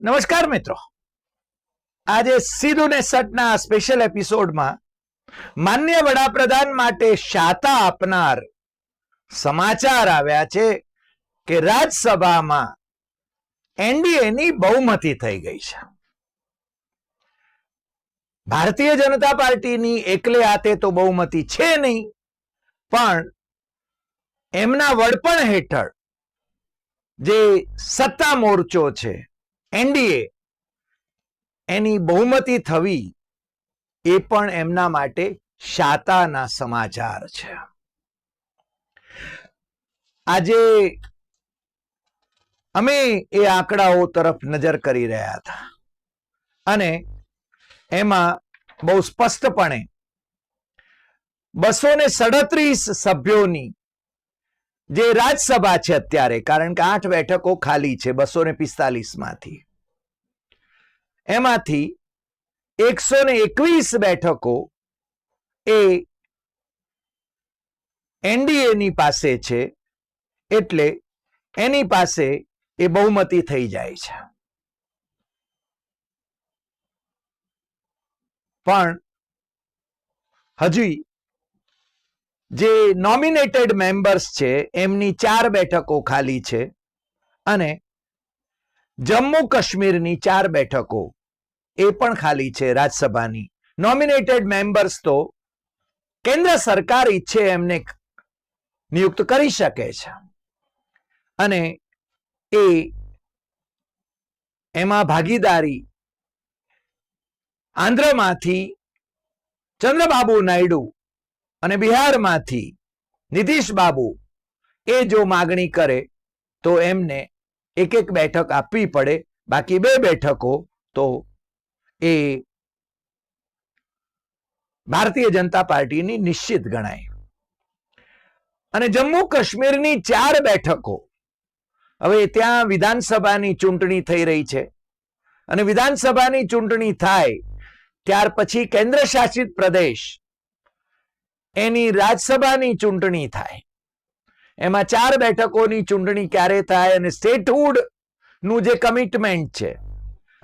નમસ્કાર મિત્રો. આજે સીધું ને સટના સ્પેશિયલ એપિસોડમાં માન્ય વડાપ્રધાન માટે શાતા આપનાર સમાચાર આવ્યા છે કે રાજ્યસભામાં એનડીએની બહુમતી થઈ ગઈ છે. ભારતીય જનતા પાર્ટીની એકલે હાથે તો બહુમતી છે નહીં, પણ એમના વડપણ હેઠળ જે સત્તા મોરચો છે એનડીએ એની બહુમતી થવી એ પણ એમના માટે શાતાના સમાચાર છે. આજે અમે એ આંકડાઓ તરફ નજર કરી રહ્યા હતા અને એમાં બહુ સ્પષ્ટપણે બસો ને સડત્રીસ સભ્યોની જે રાજ્યસભા છે અત્યારે, કારણ કે આઠ બેઠકો ખાલી છે, બસો ને પિસ્તાલીસમાંથી. એમાંથી એકસો ને એકવીસ બેઠકો એ એનડીએ ની પાસે છે, એટલે એની પાસે એ બહુમતી થઈ જાય છે. પણ હજી જે નોમિનેટેડ મેમ્બર્સ છે, એમની ચાર બેઠકો ખાલી છે અને જમ્મુ કાશ્મીરની ચાર બેઠકો એ પણ ખાલી છે રાજ્યસભાની. નોમિનેટેડ મેમ્બર્સ તો કેન્દ્ર સરકાર ઈચ્છે એમને નિયુક્ત કરી શકે છે. અને એ એમાં ભાગીદારી આંધ્રમાંથી ચંદ્રબાબુ નાયડુ અને બિહારમાંથી નીતિશ બાબુ એ જો માગણી કરે તો એમને એક એક બેઠક આપવી પડે. બાકી બે બેઠકો તો એ ભારતીય જનતા પાર્ટીની નિશ્ચિત ગણાય. અને જમ્મુ કાશ્મીરની ચાર બેઠકો, હવે ત્યાં વિધાનસભાની ચૂંટણી થઈ રહી છે. અને વિધાનસભાની ચૂંટણી થાય ત્યાર પછી કેન્દ્ર શાસિત પ્રદેશ એની રાજ્યસભાની ચૂંટણી થાય. એમાં ચાર બેઠકોની ચૂંટણી ક્યારે થાય અને સ્ટેટહુડનું જે કમિટમેન્ટ છે,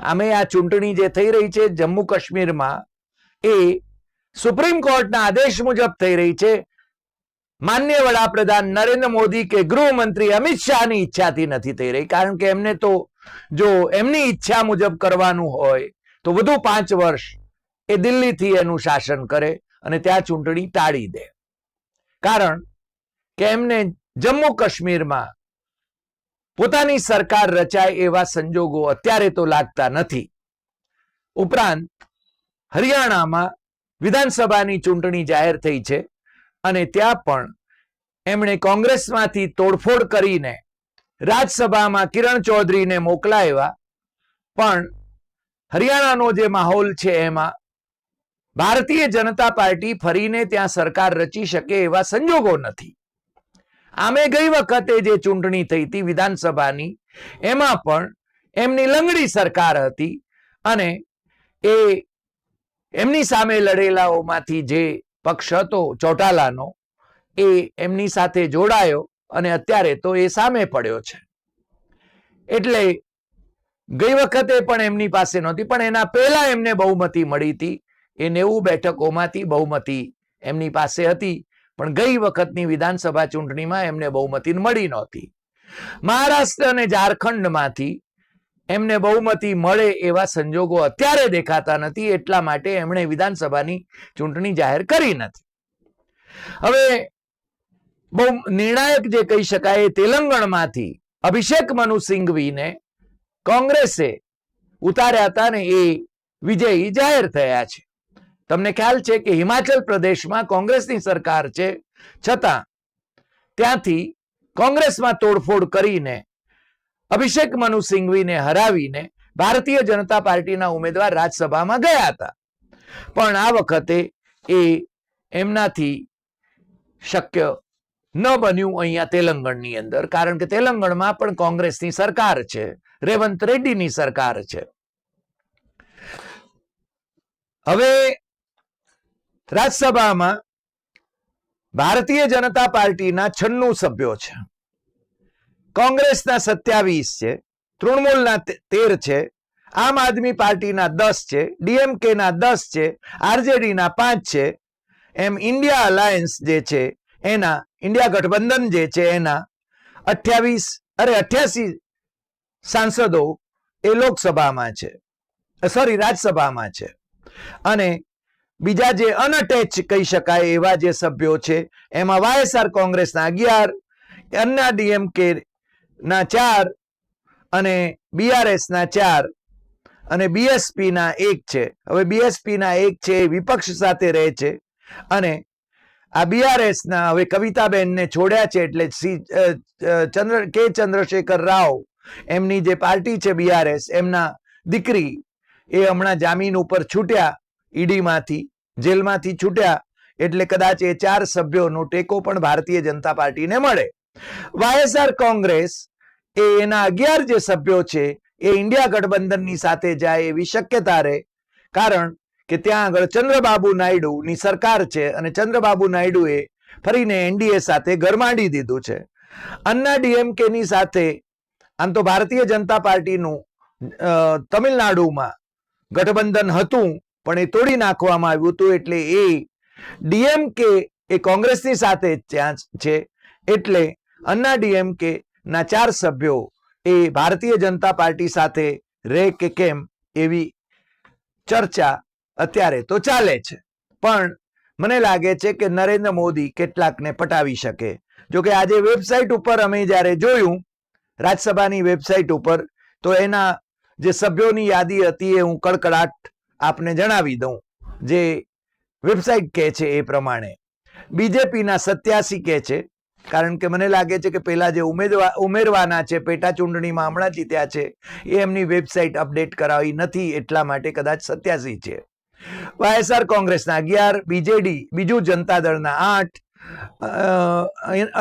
આમે આ ચૂંટણી જે થઈ રહી છે જમ્મુ કાશ્મીરમાં એ સુપ્રીમ કોર્ટના આદેશ મુજબ થઈ રહી છે. માન્ય વડાપ્રધાન નરેન્દ્ર મોદી કે ગૃહમંત્રી અમિત શાહની ઈચ્છાથી નથી થઈ રહી, કારણ કે એમને તો જો એમની ઈચ્છા મુજબ કરવાનું હોય, તો વધુ પાંચ વર્ષ એ દિલ્હીથી એનું શાસન કરે. અને ત્યાં ચૂંટણી ટાળી દે. કારણ કે એમને જમ્મુ કાશ્મીરમાં પોતાની સરકાર રચાય એવા સંજોગો અત્યારે તો લાગતા નથી. ઉપરાંત હરિયાણામાં વિધાનસભાની ચૂંટણી જાહેર થઈ છે અને ત્યાં પણ એમણે કોંગ્રેસમાંથી તોડફોડ કરીને રાજ્યસભામાં કિરણ ચૌધરીને મોકલાવ્યા. પણ હરિયાણાનો જે માહોલ છે એમાં ભારતીય જનતા પાર્ટી ફરીને ત્યાં સરકાર રચી શકે એવા સંજોગો નથી. આમે ગઈ વખતે જે ચૂંટણી થઈ હતી વિધાનસભાની, એમાં પણ એમની લંગડી સરકાર હતી અને એ એમની સામે લડેલાઓમાંથી જે પક્ષ હતો, ચોટાલાનો, એ એમની સાથે જોડાયો અને અત્યારે તો એ સામે પડ્યો છે. એટલે ગઈ વખતે પણ એમની પાસે નહોતી, પણ એના પહેલા એમને બહુમતી મળી હતી. એ નેવું બેઠકોમાંથી બહુમતી એમની પાસે હતી, પણ ગઈ વખતની વિધાનસભા ચૂંટણીમાં એમને બહુમતી મળી નહોતી. મહારાષ્ટ્ર અને ઝારખંડમાંથી એમને બહુમતી મળે એવા સંજોગો અત્યારે દેખાતા નથી, એટલા માટે એમણે વિધાનસભાની ચૂંટણી જાહેર કરી નથી. હવે બહુ નિર્ણાયક જે કહી શકાય એ તેલંગણમાંથી અભિષેક મનુ સિંઘવીને કોંગ્રેસે ઉતાર્યા હતા ને એ વિજયી જાહેર થયા છે. તમને ખ્યાલ છે કે હિમાચલ પ્રદેશમાં કોંગ્રેસની સરકાર છે. છતાં, ત્યાંથી કોંગ્રેસમાં તોડફોડ કરીને અભિષેક મનુ સિંઘવીને હરાવીને ભારતીય જનતા પાર્ટીના ઉમેદવાર રાજ્યસભામાં ગયા હતા. પણ આ વખતે એ એમનાથી શક્ય ન બન્યું અહીંયા તેલંગણની અંદર, કારણ કે તેલંગણમાં પણ કોંગ્રેસની સરકાર છે, રેવંત રેડ્ડીની સરકાર છે. હવે રાજ્યસભામાં ભારતીય જનતા પાર્ટીના છન્નું સભ્યો છે. કોંગ્રેસના સત્યાવીસ છે, તૃણમૂલના તેર છે, આમ આદમી પાર્ટીના દસ છે, ડીએમકેના દસ છે, આરજેડીના પાંચ છે, એમ ઇન્ડિયા અલાયન્સ જે છે, એના, ઇન્ડિયા ગઠબંધન જે છે, એના અઠ્યાવીસ, અરે અઠ્યાસી સાંસદો એ લોકસભામાં છે સોરી રાજ્યસભામાં છે. અને બીજા જે અનઅટેચ કહી શકાય એવા જે સભ્યો છે, એમાં વાયએસઆર કોંગ્રેસના અગિયાર અન્ના ડીએમકે ના ચાર અને બીઆરએસ ના ચાર અને બીએસપી ના એક છે. હવે બીએસપી ના એક છે એ વિપક્ષ સાથે રહે છે અને આ બીઆરએસ ના હવે કવિતાબેનને છોડ્યા છે એટલે સી ચંદ્ર, કે ચંદ્રશેખર રાવ એમની જે પાર્ટી છે બીઆરએસ એમના દીકરી એ હમણાં જામીન ઉપર છૂટ્યા ઈડીમાંથી, જેલમાંથી છૂટ્યા એટલે કદાચ એ ચાર સભ્યોનો ટેકો પણ ભારતીય જનતા પાર્ટીને મળે. વાયએસઆર કોંગ્રેસ એ એના અગિયાર જે સભ્યો છે, એ ઇન્ડિયા ગઠબંધનની સાથે જાય એવી શક્યતા રહે. કારણ કે ત્યાં આગળ ચંદ્રબાબુ નાયડુની સરકાર છે અને ચંદ્રબાબુ નાયડુએ ફરીને એનડીએ સાથે ગરમાડી દીધું છે. અન્ના ડીએમકેની સાથે, આમ તો ભારતીય જનતા પાર્ટીનું તમિલનાડુમાં ગઠબંધન હતું પણ એ તોડી નાખવામાં આવ્યું હતું એટલે એ ડીએમકે એ કોંગ્રેસની સાથે જ ત્યાં છે. એટલે અન્ના ડીએમકે ના ચાર સભ્યો એ ભારતીય જનતા પાર્ટી સાથે રહે કે કેમ એવી ચર્ચા અત્યારે તો ચાલે છે. પણ મને લાગે છે કે નરેન્દ્ર મોદી કેટલાકને પટાવી શકે. જો કે આજે વેબસાઇટ ઉપર અમે જ્યારે જોયું, રાજ્યસભાની વેબસાઇટ ઉપર, તો એના જે સભ્યોની યાદી હતી એ હું કડકડાટ આપને જણાવી દઉં. જે વેબસાઇટ કહે છે એ પ્રમાણે. બીજેપીના સત્યાસી કહે છે. કારણ કે મને લાગે છે કે પેલા જે ઉમેદવાર ઉમેરવાના છે, પેટા ચૂંટણીમાં હમણાં જીત્યા છે, એ એમની વેબસાઇટ અપડેટ કરાવી નથી, એટલા માટે કદાચ સત્યાસી છે. વાયએસઆર કોંગ્રેસના અગિયાર, બીજેડી, બીજું જનતા દળના આઠ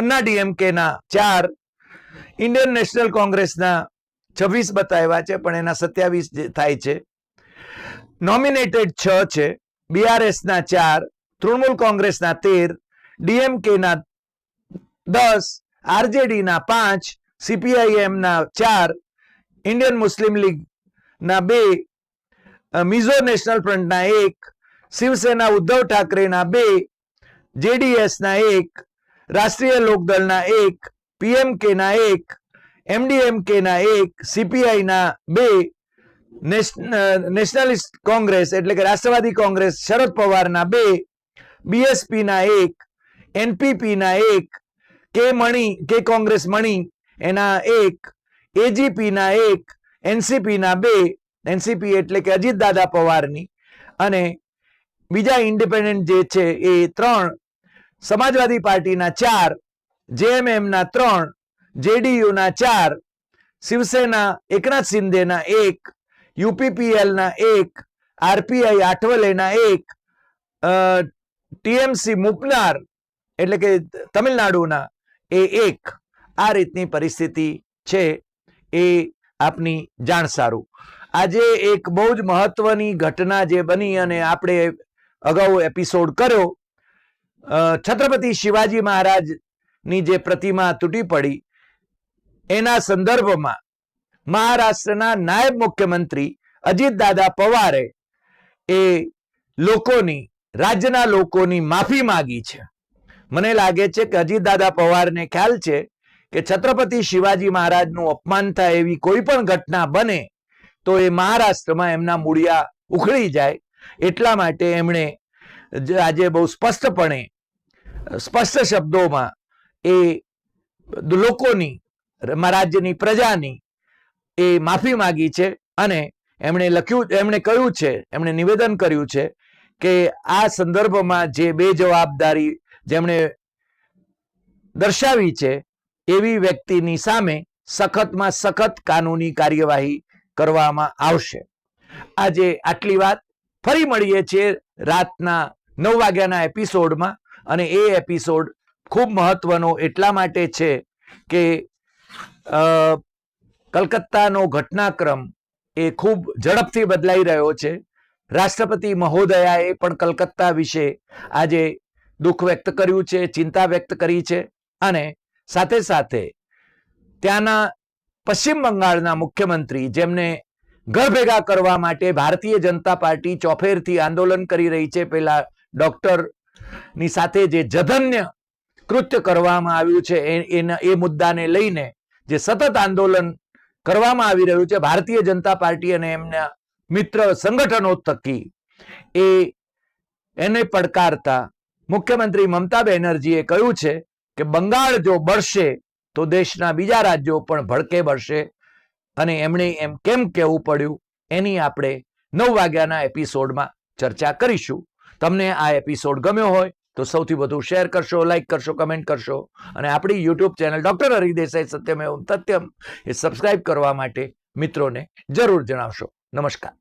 અન્ના ડીએમકેના ચાર, ઇન્ડિયન નેશનલ કોંગ્રેસના છવ્વીસ બતાવ્યા છે, પણ એના સત્યાવીસ થાય છે નોમિનેટેડ છ છે. બીઆરએસના ચાર, તૃણમૂલ કોંગ્રેસના તેર ડીએમકેના દસ આરજેડીના પાંચ સીપીઆઈએમના ચાર ઇન્ડિયન મુસ્લિમ લીગના બે મિઝો નેશનલ ફ્રન્ટના એક શિવસેના ઉદ્ધવ ઠાકરેના બે જેડીએસના એક રાષ્ટ્રીય લોકદળના એક પીએમકેના એક એમડીએમકેના એક સીપીઆઈના બે નેશનલિસ્ટ કોંગ્રેસ એટલે કે રાષ્ટ્રવાદી કોંગ્રેસ, શરદ પવારના બે બીએસપીના એક એનપીપીના એક કે મણી કે કોંગ્રેસ મણી એના એક એજીપીના એક એનસીપીના બે એનસીપી એટલે કે અજીત દાદા પવારની. અને બીજા ઇન્ડિપેન્ડન્ટ જે છે એ ત્રણ, સમાજવાદી પાર્ટીના ચાર જેએમએમના ત્રણ જેડીયુના ચાર, શિવસેના, એકનાથ શિંદેના એક યુપીપીએલ ના એક આરપીઆઈ આઠવલેના એક ટીએમસી મુપનાર એટલે કે તમિલનાડુના એ એક. આ રીતની પરિસ્થિતિ છે એ આપની જાણ સારું આજે એક બહુ જ મહત્વની ઘટના જે બની અને આપણે અગાઉ એપિસોડ કર્યો છત્રપતિ શિવાજી મહારાજની જે પ્રતિમા તૂટી પડી, એના સંદર્ભમાં મહારાષ્ટ્રના નાયબ મુખ્યમંત્રી અજીત દાદા પવારે એ લોકોની, રાજ્યના લોકોની માફી માંગી છે. મને લાગે છે કે અજીત દાદા પવારને ખ્યાલ છે કે છત્રપતિ શિવાજી મહારાજનું અપમાન થાય એવી કોઈ પણ ઘટના બને તો એ મહારાષ્ટ્રમાં એમના મૂળિયા ઉખડી જાય. એટલા માટે એમણે આજે બહુ સ્પષ્ટપણે, સ્પષ્ટ શબ્દોમાં એ લોકોની રાજ્યની પ્રજાની એ માફી માંગી છે અને એમણે લખ્યું, એમણે કહ્યું છે, એમણે નિવેદન કર્યું છે કે આ સંદર્ભમાં જે બે જવાબદારી જેમણે દર્શાવી છે, એવી વ્યક્તિની સામે સખતમાં સખત કાનૂની કાર્યવાહી કરવામાં આવશે. આજે આટલી વાત. ફરી મળીએ છીએ રાતના નવ વાગ્યાના એપિસોડમાં અને એ એપિસોડ ખૂબ મહત્વનો એટલા માટે છે કે કલકત્તાનો ઘટનાક્રમ એ ખૂબ ઝડપથી બદલાઈ રહ્યો છે. રાષ્ટ્રપતિ મહોદયાએ પણ કલકત્તા વિશે આજે દુઃખ વ્યક્ત કર્યું છે, ચિંતા વ્યક્ત કરી છે અને સાથે સાથે ત્યાંના પશ્ચિમ બંગાળના મુખ્યમંત્રી જેમને ઘર ભેગા કરવા માટે ભારતીય જનતા પાર્ટી ચોફેરથી આંદોલન કરી રહી છે, પેલા ડોક્ટરની સાથે જે જધન્ય કૃત્ય કરવામાં આવ્યું છે એ મુદ્દાને લઈને જે સતત આંદોલન કરવામાં આવી રહ્યું છે. ભારતીય જનતા પાર્ટી અને એમના મિત્ર સંગઠનો થકી એ એને પડકારતા મુખ્યમંત્રી મમતા બેનર્જીએ કહ્યું છે કે બંગાળ જો બળશે તો દેશના બીજા રાજ્યો પણ ભડકે બળશે. અને એમણે એમ કેમ કહેવું પડ્યું એની આપણે નવ વાગ્યાના એપિસોડમાં ચર્ચા કરીશું. તમને આ એપિસોડ ગમ્યો હોય તો સૌથી વધુ શેર કરશો લાઈક કરશો કમેન્ટ કરશો. અને આપણી યુટ્યુબ ચેનલ ડૉક્ટર હરિદેસાઈ સત્યમ એવમ તત્યમ એ સબસ્ક્રાઇબ કરવા માટે મિત્રોને જરૂર જણાવશો. નમસ્કાર.